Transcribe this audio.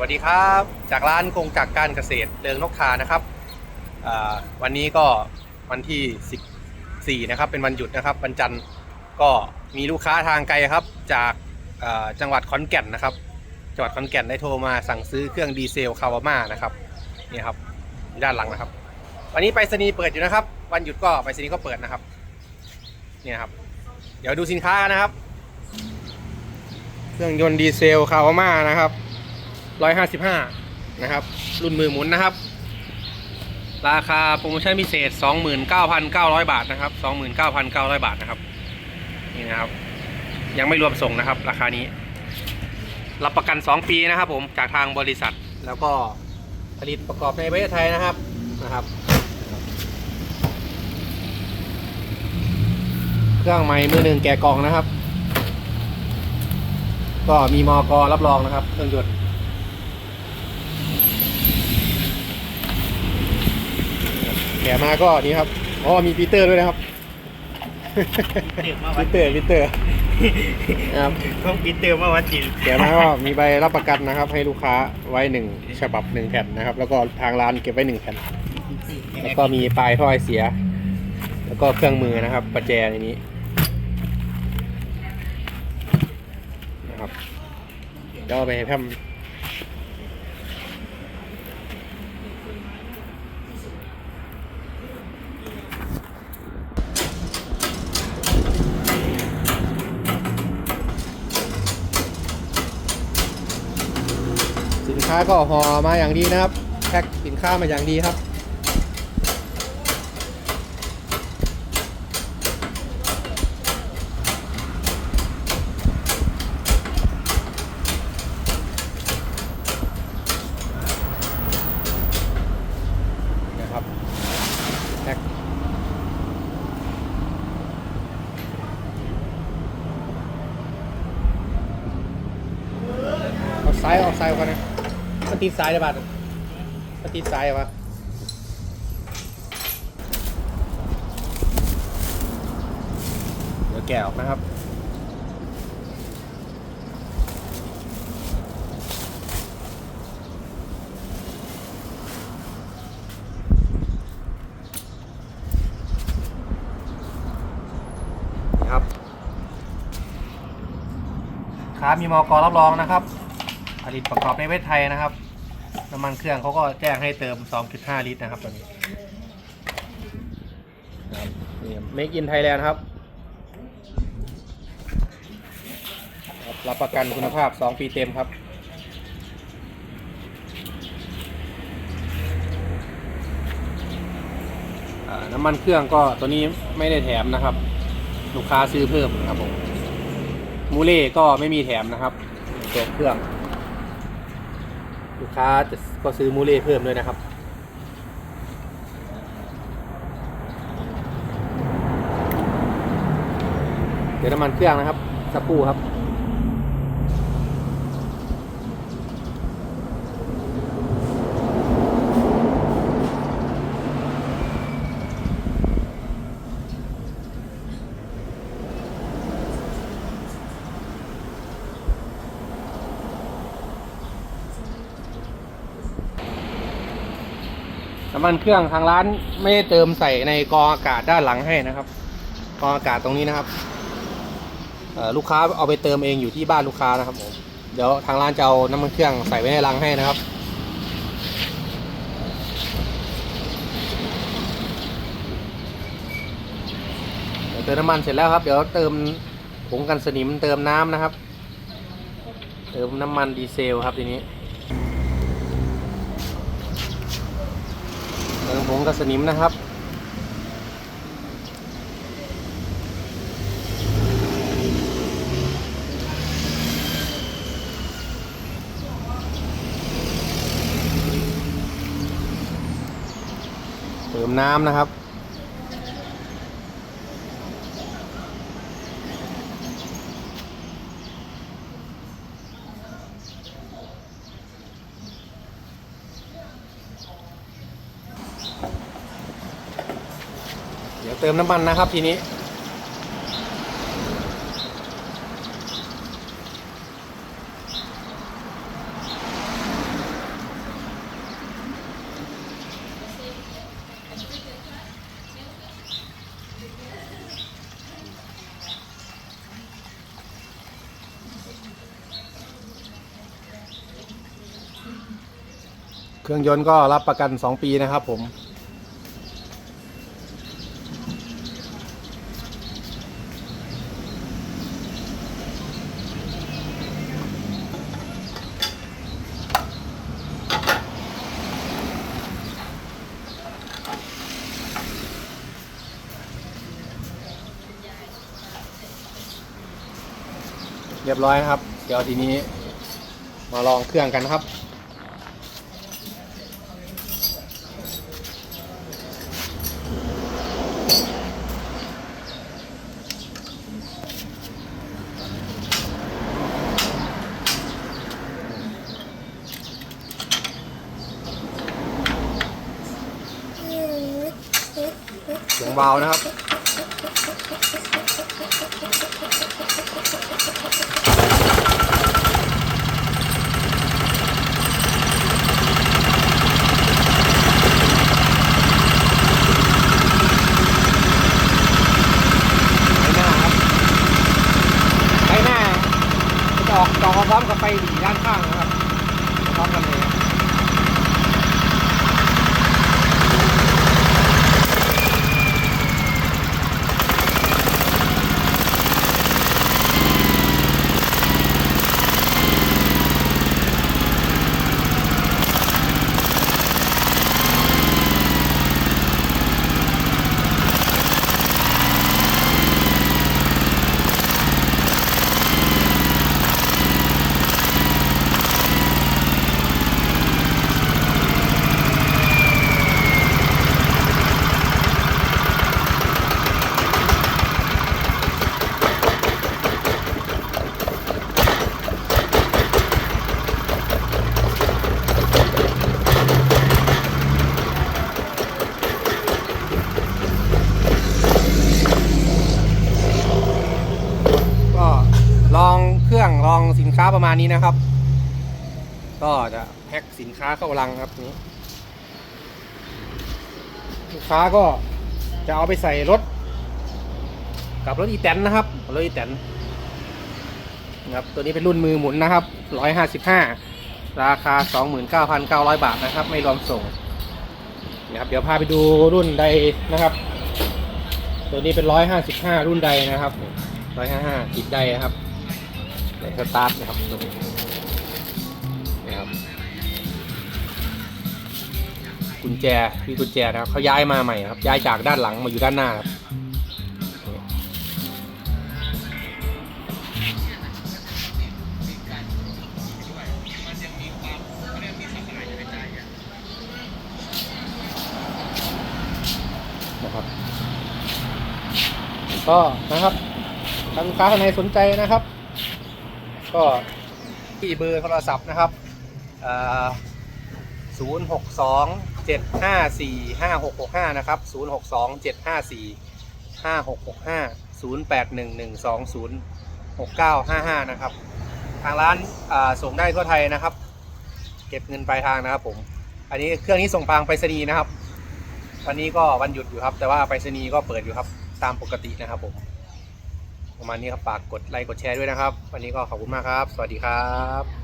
วัสดีครับ จากร้านกงจักรการเกษตรเริงนกทานะครับวันนี้ก็วันที่ 14 นะครับเป็นวันหยุดนะครับวันจันทร์ก็มีลูกค้าทางไกลครับ จากจังหวัดขอนแก่นนะครับ จังหวัดขอนแก่นได้โทรมาสั่งซื้อเครื่องดีเซลคาวาม่านะครับนี่ครับด้านหลังนะครับ วันนี้ไปรษณีย์เปิดอยู่นะครับ วันหยุดก็ไปรษณีย์ก็เปิดนะครับเนี่ยครับ เดี๋ยวดูสินค้ากันนะครับ เครื่องยนต์ดีเซลคาวาม่านะครับ 155 นะครับ รุ่นมือหมุนนะครับ ราคาโปรโมชั่นพิเศษ 29,900 บาทนะครับ 29,900 บาทนะครับ นี่นะครับ ยังไม่รวมส่งนะครับ ราคานี้ รับประกัน 2 ปีนะครับผมจากทางบริษัทแล้วก็ผลิตประกอบในประเทศไทยนะครับนะครับ เครื่องไม้มือหนึ่งแกะกล่องนะครับ ก็มีมอกรับรองนะครับ เครื่องยนต์ กะมาก็นี่ครับอ๋อมีปีเตอร์ด้วยนะครับเติมมาปีวันเตอร์ปีเตอร์นะครับต้องปิดเติมมาวันจีนแกะมาก็มีใบรับประกันนะครับ ให้ลูกค้าไว้หนึ่งฉบับหนึ่งแผ่นนะครับ แล้วก็ทางร้านเก็บไว้หนึ่งแผ่น แล้วก็มีปลายถ้อยเสีย แล้วก็เครื่องมือนะครับ ประแจในนี้นะครับเดี๋ยวเอาไปให้แพม ค้าก็ห่อมาอย่างดีนะครับ แพ็คสินค้ามาอย่างดีครับ นะครับแท็กเอาซ้ายเอาซ้ายก่อนนะ มันติดซ้ายได้ป่ะมันติดซ้ายป่ะเดี๋ยวแกะออกนะครับนะครับค้ามีมอกรับรองนะครับ ลิตประกอบในประเทศไทยนะครับ น้ำมันเครื่องเขาก็แจ้งให้เติม 2.5 ลิตรนะครับตอนนี้นะครับนี่ Make in Thailand ครับ รับประกันคุณภาพ 2 ปีเต็มครับน้ำมันเครื่องก็ตัวนี้ไม่ได้แถมนะครับ ลูกค้าซื้อเพิ่มนะครับผมมูเล่ก็ไม่มีแถมนะครับตัวเครื่อง ลูกค้าจะก็ซื้อมูเล่เพิ่มด้วยนะครับ เดี๋ยวน้ำมันเครื่องนะครับสักครู่ครับ น้ำมันเครื่องทางร้านไม่ได้เติมใส่ในกรองอากาศด้านหลังให้นะครับกรองอากาศตรงนี้นะครับลูกค้าเอาไปเติมเองอยู่ที่บ้านลูกค้านะครับผมเดี๋ยวทางร้านจะเอาน้ำมันเครื่องใส่ไว้ในรังให้นะครับ เดี๋ยวเติมน้ำมันเสร็จแล้วครับ เดี๋ยวเติมผงกันสนิมเติมน้ำนะครับ เติมน้ำมันดีเซลครับทีนี้ เติมผงกับสนิมนะครับเติมน้ำนะครับ เติมน้ำมันนะครับทีนี้ เครื่องยนต์ก็รับประกัน 2 ปีนะครับผม เรียบร้อยนะครับ เดี๋ยวทีนี้มาลองเครื่องกันครับ เสียงเบานะครับ ไฟหน้าครับไฟหน้าจะ ต้อมกับไฟหลีด้านข้างนะครับพร้อมกันเลยครับก็ลองเครื่องลองสิน ค้าประมาณนี้นะครับ ก็จะแพ็คสินค้าเข้ารังครับนี้ ลูกค้าก็จะเอาไปใส่รถ กับรถอีแตนนะครับรถอีแตนนะครับตัวนี้เป็นรุ่นมือหมุนนะครับร้อยหาสิบห้าราคาสองหมื่นเก้าพันเก้าร้อยบาทนะครับ ไม่รวมส่งนะครับเดี๋ยวพาไปดูรุ่นใดนะครับ ตัวนี้เป็นร้อยหาสิบห้ารุ่นใดนะครับร้อยหาห้าติดใดนะครับ ในสตาร์ทนะครับตัวนี้นะครับกุญแจพี่กุญแจนะครับเขาย้ายมาใหม่ครับย้ายจากด้านหลังมาอยู่ด้านหน้าครับนะครับก็นะครับทางลูกค้าท่านไหนสนใจนะครับ ก็ที่เบอร์โทรศัพท์นะครับอ่าศูนย์หกสองเจ็ดห้าสี่ห้าหกหกห้านะครับศูนย์หกสองเจ็ดห้าสี่ห้าหกหกห้าศูนย์แปดหนึ่งหนึ่งสองศูนย์หกเก้าห้าห้านะครับ ทางร้านาส่งได้ทั่วไทยนะครับ เก็บเงินปลายทางนะครับผม อันนี้เครื่องนี้ส่งทางไปรษณีย์นะครับวันนี้ก็วันหยุดอยู่ครับ แต่ว่าไปรษณีย์ก็เปิดอยู่ครับ ตามปกตินะครับผม ประมาณนี้ครับฝากกดไลค์กดแชร์ด้วยนะครับ วันนี้ก็ขอบคุณมากครับ สวัสดีครับ